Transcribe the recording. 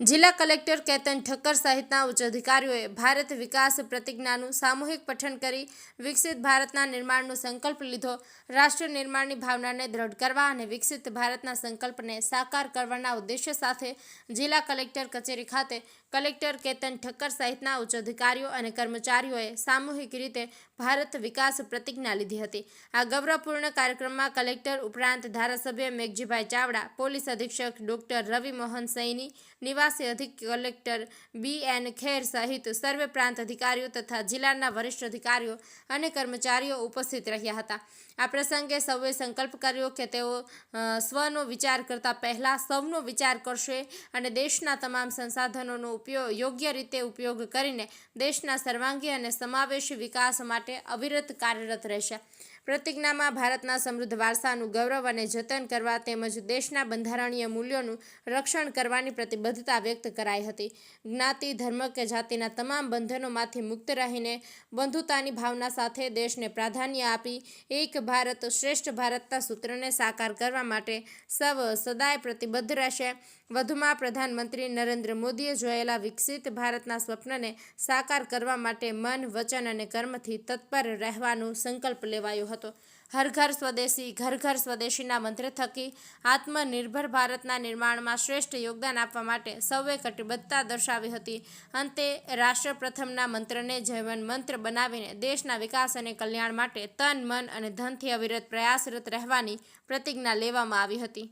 જિલ્લા કલેક્ટર કેતન ઠક્કર સહિતના ઉચ્ચ અધિકારીઓએ ભારત વિકાસ પ્રતિજ્ઞાનું સામૂહિક પઠન કરી વિકસિત ભારતના નિર્માણનો સંકલ્પ લીધો. રાષ્ટ્ર નિર્માણની ભાવનાને દ્રઢ કરવા અને વિકસિત ભારતના સંકલ્પને સાકાર કરવાના ઉદ્દેશ્ય સાથે જિલ્લા કલેક્ટર કચેરી ખાતે કલેક્ટર કેતન ઠક્કર સહિતના ઉચ્ચ અધિકારીઓ અને કર્મચારીઓએ સામૂહિક રીતે ભારત વિકાસ પ્રતિજ્ઞા લીધી હતી. આ ગૌરવપૂર્ણ કાર્યક્રમમાં કલેક્ટર ઉપરાંત ધારાસભ્ય મેઘજીભાઈ ચાવડા, પોલીસ અધિક્ષક ડોક્ટર રવિ મોહન સૈની, નિવાસી અધિક કલેક્ટર બી એન ખેર સહિત સર્વે પ્રાંત અધિકારીઓ તથા જિલ્લાના વરિષ્ઠ અધિકારીઓ અને કર્મચારીઓ ઉપસ્થિત રહ્યા હતા. આ પ્રસંગે સૌએ સંકલ્પ કર્યો કે તેઓ સ્વનો વિચાર કરતા પહેલા સૌનો વિચાર કરશે અને દેશના તમામ સંસાધનોનો ઉપયોગ યોગ્ય રીતે ઉપયોગ કરીને દેશના સર્વાંગી અને સમાવેશી વિકાસ માટે અવિરત કાર્યરત રહેશે. પ્રતિજ્ઞામાં ભારતના સમૃદ્ધ વારસાનું ગૌરવ અને જતન કરવા તેમજ દેશના બંધારણીય મૂલ્યોનું રક્ષણ કરવાની પ્રતિબદ્ધતા વ્યક્ત કરાઈ હતી. જ્ઞાતિ, ધર્મ કે જાતિના તમામ બંધનોમાંથી મુક્ત રહીને બંધુતાની ભાવના સાથે દેશને પ્રાધાન્ય આપી એક ભારત શ્રેષ્ઠ ભારતના સૂત્રને સાકાર કરવા માટે સૌ સદાય પ્રતિબદ્ધ રહેશે. વધુમાં પ્રધાનમંત્રી નરેન્દ્ર મોદીએ જોયેલા વિકસિત ભારતના સ્વપ્નને સાકાર કરવા માટે મન, વચન અને કર્મથી તત્પર રહેવાનો સંકલ્પ લેવાયો હતો. હર ઘર સ્વદેશી, ઘર ઘર સ્વદેશીના મંત્ર થકી આત્મનિર્ભર ભારતના નિર્માણમાં શ્રેષ્ઠ યોગદાન આપવા માટે સૌએ કટિબદ્ધતા દર્શાવી હતી. અંતે રાષ્ટ્ર પ્રથમના મંત્રને જૈવન મંત્ર બનાવીને દેશના વિકાસ અને કલ્યાણ માટે તન, મન અને ધનથી અવિરત પ્રયાસરત રહેવાની પ્રતિજ્ઞા લેવામાં આવી હતી.